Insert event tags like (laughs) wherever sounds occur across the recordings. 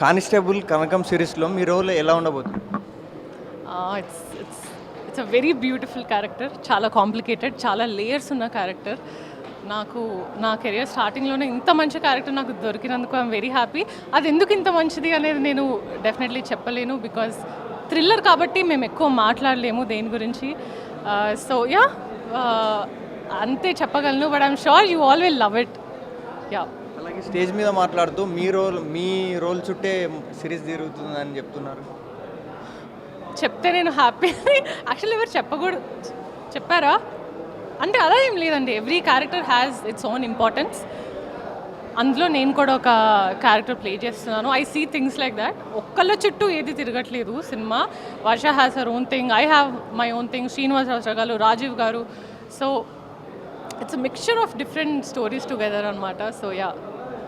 Constable కనకం సిరీస్లో మీ role ఎలా ఉండబోతుంది? It's it's it's a very beautiful character చాలా కాంప్లికేటెడ్ చాలా లేయర్స్ ఉన్న క్యారెక్టర్ నాకు నా కెరియర్ స్టార్టింగ్లోనే ఇంత మంచి క్యారెక్టర్ నాకు దొరికినందుకు ఐఎమ్ వెరీ హ్యాపీ అది ఎందుకు ఇంత మంచిది అనేది నేను డెఫినెట్లీ చెప్పలేను బికాజ్ థ్రిల్లర్ కాబట్టి మేము ఎక్కువ మాట్లాడలేము దేని గురించి. Uh, సో యా uh, అంతే చెప్పగలను but I'm sure you all will love it yeah అలాగే స్టేజ్ మీద మాట్లాడుతూ మీ రోల్ మీ రోల్ చుట్టే సిరీస్ తిరుగుతుందని చెప్తున్నారు. చెప్తే నేను హ్యాపీ యాక్చువల్లీ ఎవరు చెప్పకూడదు. చెప్పారా? అంటే అలా ఏం లేదండి. Every character has its own importance అందులో నేను కూడా ఒక క్యారెక్టర్ ప్లే చేస్తున్నాను. I see things like that ఒక్కళ్ళ చుట్టూ ఏది తిరగట్లేదు cinema. Varsha has her own thing I have my own thing Srinivasarao garu Rajiv garu. So it's mixture of different stories together అనమాట సో యా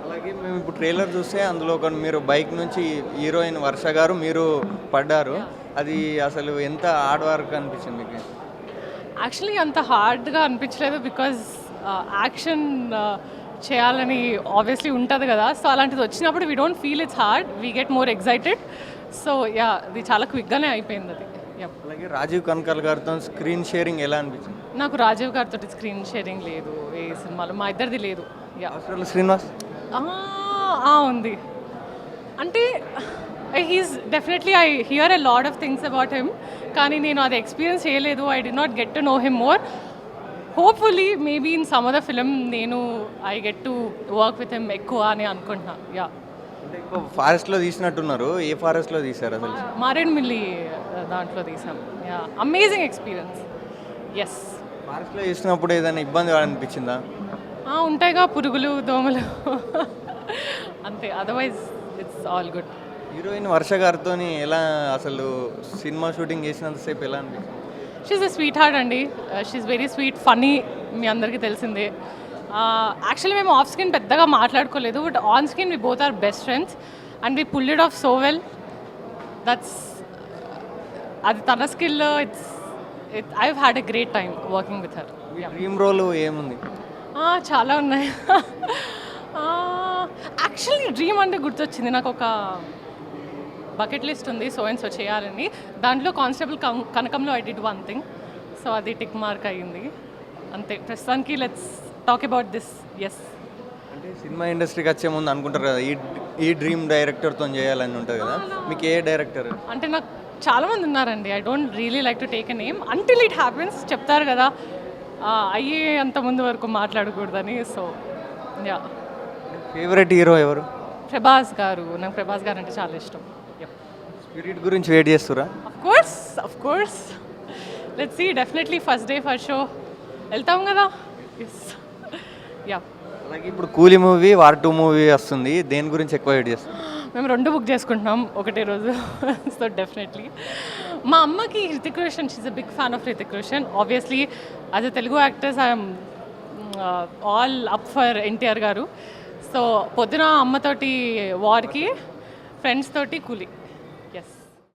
అలాగే మేము ఇప్పుడు trailer చూస్తే అందులో ఒక మీరు బైక్ నుంచి హీరోయిన్ వర్ష గారు మీరు పడ్డారు. అది అసలు ఎంత హార్డ్ వర్క్ అనిపించింది మీకు? యాక్చువల్లీ అంత హార్డ్గా అనిపించలేదు బికాజ్ యాక్షన్ చేయాలని ఆబ్వియస్లీ ఉంటుంది కదా. సో అలాంటిది వచ్చినప్పుడు we don't feel it's hard we get more excited so yeah ఇది చాలా క్విక్గానే అయిపోయింది అది. అలాగే రాజీవ్ కనకాల్ గారితో స్క్రీన్ షేరింగ్ ఎలా అనిపించింది? నాకు రాజీవ్ గారితో స్క్రీన్ షేరింగ్ లేదు ఏ సినిమాలో మా ఇద్దరిది లేదు. శ్రీనివాస్? ఉంది. అంటే he's definitely I hear a lot of things about him కానీ నేను అది ఎక్స్పీరియన్స్ చేయలేదు. I did not get to know him more hopefully maybe in some other film నేను I get to work with him ఎక్కువ అని అనుకుంటున్నా. Yeah ఎక్కువ ఫారెస్ట్లో తీసినట్టున్నారు. ఏ ఫారెస్ట్లో తీశారు అసలు? మారేడుమిల్లి దాంట్లో తీసాం. అమేజింగ్ ఎక్స్పీరియన్స్ ఎస్ ఫారెస్ట్లో తీసినప్పుడు ఏదైనా ఇబ్బంది అనిపించిందా ఉంటాయిగా పురుగులు దోమలు. అంతే. Otherwise it's all good heroine Varsha గారితో ఎలా అసలు సినిమా షూటింగ్ చేసినంతసేపు ఎలా అనిపించింది? షీఈ్ ఎ స్వీట్ హార్ట్ అండి షీఈ్ వెరీ స్వీట్ ఫనీ మీ అందరికీ తెలిసిందే. యాక్చువల్లీ మేము ఆఫ్ స్క్రీన్ పెద్దగా మాట్లాడుకోలేదు but on screen we both are best friends and we pull it off so well that's అది తన skill it's it I had a great time working with her dream role ఏముంది? చాలా ఉన్నాయి. (laughs) Actually dream అంటే గుర్తొచ్చింది. నాకు ఒక bucket list ఉంది సో అండ్ సో చేయాలని. దాంట్లో constable కనకంలో I did one thing so అది టిక్ మార్క్ అయ్యింది. అంతే ప్రస్తుతానికి let's talk about this yes అంటే సినిమా ఇండస్ట్రీకి వచ్చే ముందు అనుకుంటారు కదా ఈ ఈ డ్రీమ్ డైరెక్టర్తో చేయాలని ఉంటుంది కదా. మీకు ఏ డైరెక్టర్? అంటే నాకు చాలామంది ఉన్నారండి. I don't really like to take a name until it happens చెప్తారు కదా అయ్యే అంత ముందు వరకు మాట్లాడకూడదని సో యా ఫేవరెట్ హీరో ఎవరు? ప్రభాస్ గారు. నాకు ప్రభాస్ గారు అంటే చాలా ఇష్టం. స్పిరిట్ గురించి wait చేస్తురా? Of course of course let's see definitely first day first show వెళ్తాం కదా. ఎస్ యా అలాగే ఇప్పుడు కూలీ మూవీ వార్ టూ మూవీ వస్తుంది. దేని గురించి ఎక్కువ వెయిట్ చేస్తారు? మేము రెండు బుక్ చేసుకుంటున్నాం ఒకటే రోజు. (laughs) సో డెఫినెట్లీ మా అమ్మకి Hrithik Roshan she's a big fan of Hrithik Roshan. Obviously as a Telugu actors I'm all up for NTR garu. So పొద్దున అమ్మతోటి వార్కి ఫ్రెండ్స్ తోటి కూలీ.